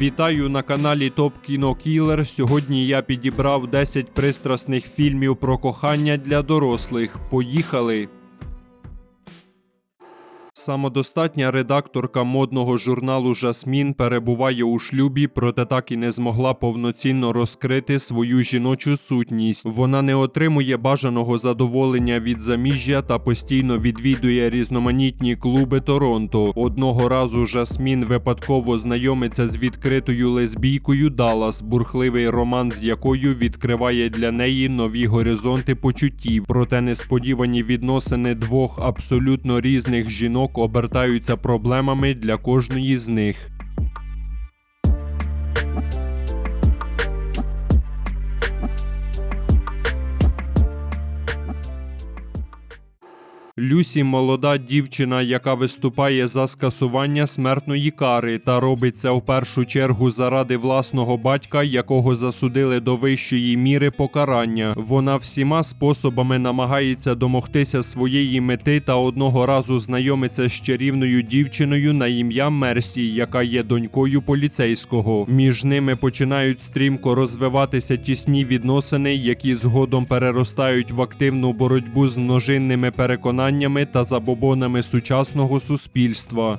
Вітаю на каналі Топ Кіно Кілер. Сьогодні я підібрав 10 пристрасних фільмів про кохання для дорослих. Поїхали! Самодостатня редакторка модного журналу Жасмін перебуває у шлюбі, проте так і не змогла повноцінно розкрити свою жіночу сутність. Вона не отримує бажаного задоволення від заміжжя та постійно відвідує різноманітні клуби Торонто. Одного разу Жасмін випадково знайомиться з відкритою лесбійкою Даллас, бурхливий роман з якою відкриває для неї нові горизонти почуттів. Проте несподівані відносини двох абсолютно різних жінок обертаються проблемами для кожної з них. Люсі молода дівчина, яка виступає за скасування смертної кари та робить це в першу чергу заради власного батька, якого засудили до вищої міри покарання. Вона всіма способами намагається домогтися своєї мети та одного разу знайомиться з чарівною дівчиною на ім'я Мерсі, яка є донькою поліцейського. Між ними починають стрімко розвиватися тісні відносини, які згодом переростають в активну боротьбу з множинними переконаннями та забобонами сучасного суспільства.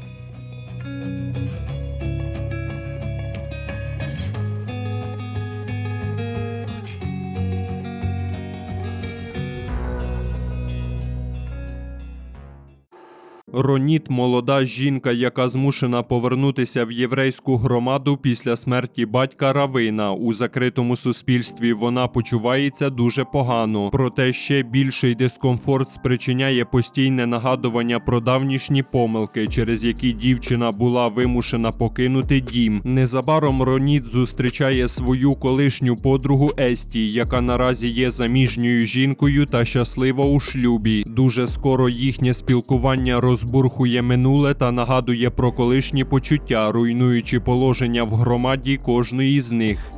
Роніт молода жінка, яка змушена повернутися в єврейську громаду після смерті батька Равина. У закритому суспільстві вона почувається дуже погано. Проте ще більший дискомфорт спричиняє постійне нагадування про давнішні помилки, через які дівчина була вимушена покинути дім. Незабаром Роніт зустрічає свою колишню подругу Есті, яка наразі є заміжньою жінкою та щаслива у шлюбі. Дуже скоро їхнє спілкування розбурхує минуле та нагадує про колишні почуття, руйнуючи положення в громаді кожної з них.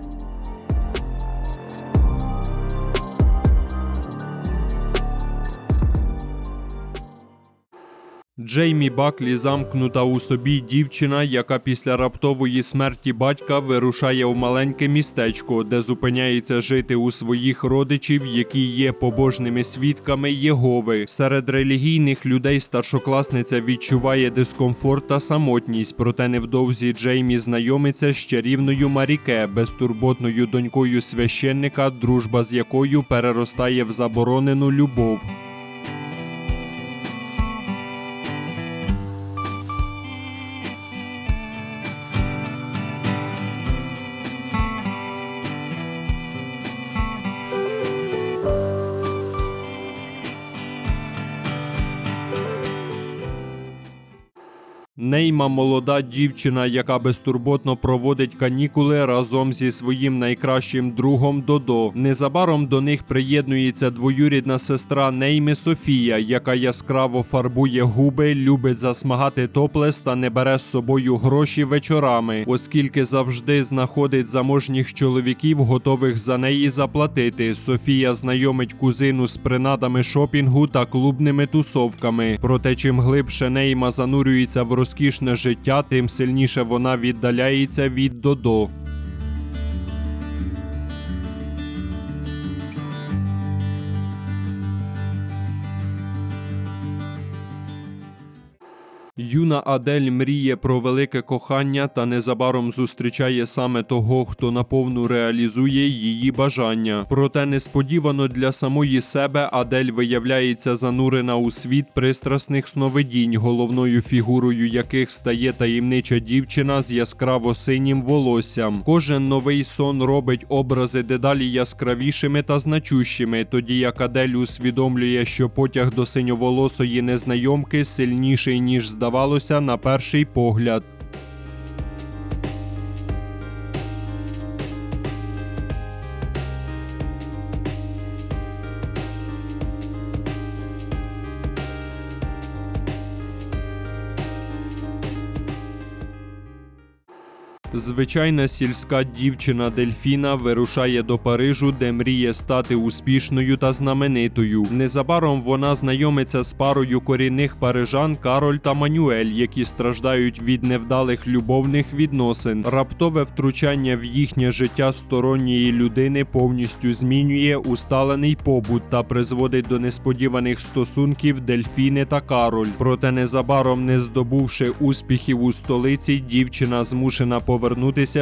Джеймі Баклі замкнута у собі дівчина, яка після раптової смерті батька вирушає в маленьке містечко, де зупиняється жити у своїх родичів, які є побожними свідками Єгови. Серед релігійних людей старшокласниця відчуває дискомфорт та самотність, проте невдовзі Джеймі знайомиться з чарівною Маріке, безтурботною донькою священника, дружба з якою переростає в заборонену любов. Нейма молода дівчина, яка безтурботно проводить канікули разом зі своїм найкращим другом Додо. Незабаром до них приєднується двоюрідна сестра Нейми Софія, яка яскраво фарбує губи, любить засмагати топлес та не бере з собою гроші вечорами, оскільки завжди знаходить заможніх чоловіків, готових за неї заплатити. Софія знайомить кузину з принадами шопінгу та клубними тусовками. Проте, чим глибше Нейма занурюється в розкішне життя, тим сильніше вона віддаляється від Додо. Юна Адель мріє про велике кохання та незабаром зустрічає саме того, хто наповну реалізує її бажання. Проте несподівано для самої себе Адель виявляється занурена у світ пристрасних сновидінь, головною фігурою яких стає таємнича дівчина з яскраво синім волоссям. Кожен новий сон робить образи дедалі яскравішими та значущими, тоді як Адель усвідомлює, що потяг до синьоволосої незнайомки сильніший ніж здавалося на перший погляд. Звичайна сільська дівчина Дельфіна вирушає до Парижу, де мріє стати успішною та знаменитою. Незабаром вона знайомиться з парою корінних парижан Кароль та Манюель, які страждають від невдалих любовних відносин. Раптове втручання в їхнє життя сторонньої людини повністю змінює усталений побут та призводить до несподіваних стосунків Дельфіни та Кароль. Проте незабаром не здобувши успіхів у столиці, дівчина змушена повернутися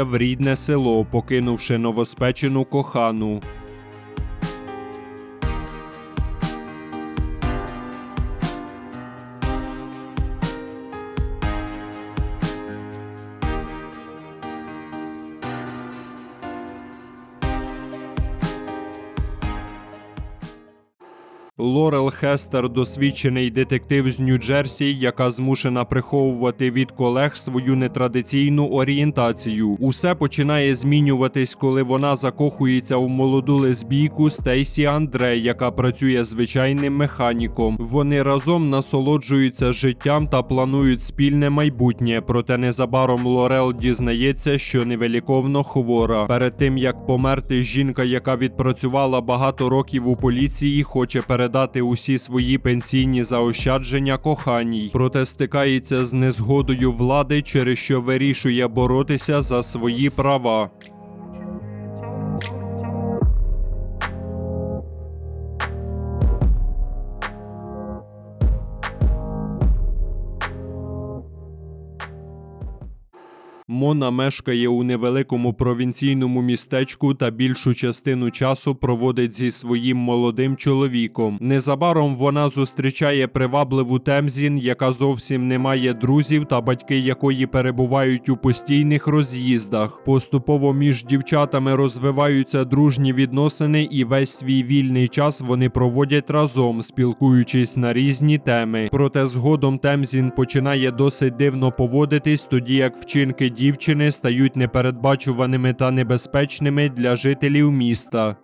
в рідне село, покинувши новоспечену кохану. Лорел Хестер досвідчений детектив з Нью-Джерсі, яка змушена приховувати від колег свою нетрадиційну орієнтацію. Усе починає змінюватись, коли вона закохується в молоду лесбійку Стейсі Андре, яка працює звичайним механіком. Вони разом насолоджуються життям та планують спільне майбутнє. Проте незабаром Лорел дізнається, що невеликовно хвора. Перед тим як померти, жінка, яка відпрацювала багато років у поліції, хоче передати усі свої пенсійні заощадження коханій, проте стикається з незгодою влади, через що вирішує боротися за свої права. Мона мешкає у невеликому провінційному містечку та більшу частину часу проводить зі своїм молодим чоловіком. Незабаром вона зустрічає привабливу Темзін, яка зовсім не має друзів та батьки якої перебувають у постійних роз'їздах. Поступово між дівчатами розвиваються дружні відносини, і весь свій вільний час вони проводять разом, спілкуючись на різні теми. Проте згодом Темзін починає досить дивно поводитись, тоді як вчинки дівчини стають непередбачуваними та небезпечними для жителів міста.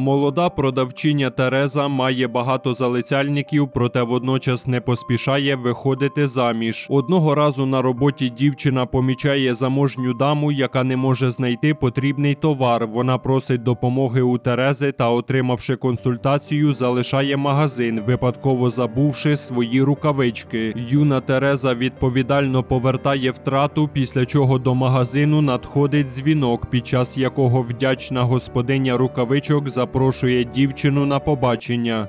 Молода продавчиня Тереза має багато залицяльників, проте водночас не поспішає виходити заміж. Одного разу на роботі дівчина помічає заможню даму, яка не може знайти потрібний товар. Вона просить допомоги у Терези та, отримавши консультацію, залишає магазин, випадково забувши свої рукавички. Юна Тереза відповідально повертає втрату, після чого до магазину надходить дзвінок, під час якого вдячна господиня рукавичок запрошує дівчину на побачення.